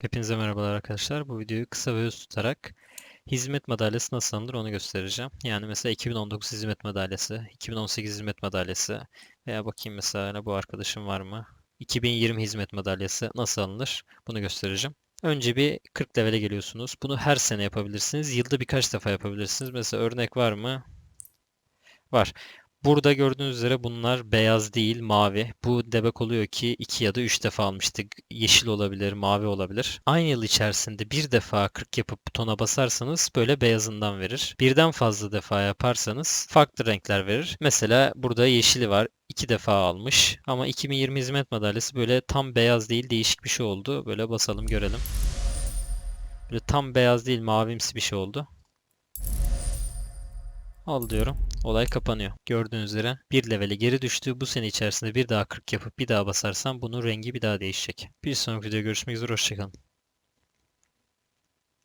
Hepinize merhabalar arkadaşlar. Bu videoyu kısa ve öz tutarak hizmet madalyası nasıl alınır onu göstereceğim. Yani mesela 2019 hizmet madalyası, 2018 hizmet madalyası veya bakayım mesela bu arkadaşım var mı? 2020 hizmet madalyası nasıl alınır? Bunu göstereceğim. Önce bir 40 levele geliyorsunuz. Bunu her sene yapabilirsiniz. Yılda birkaç defa yapabilirsiniz. Mesela örnek var mı? Var. Burada gördüğünüz üzere bunlar beyaz değil, mavi. Bu demek oluyor ki iki ya da üç defa almıştık. Yeşil olabilir, mavi olabilir. Aynı yıl içerisinde bir defa 40 yapıp butona basarsanız böyle beyazından verir. Birden fazla defa yaparsanız farklı renkler verir. Mesela burada yeşili var. iki defa almış. Ama 2020 hizmet madalyası böyle tam beyaz değil, değişik bir şey oldu. Böyle basalım görelim. Böyle tam beyaz değil, mavimsi bir şey oldu. Al diyorum. Olay kapanıyor. Gördüğünüz üzere bir levele geri düştü. Bu sene içerisinde bir daha 40 yapıp bir daha basarsam bunun rengi bir daha değişecek. Bir sonraki videoda görüşmek üzere. Hoşçakalın.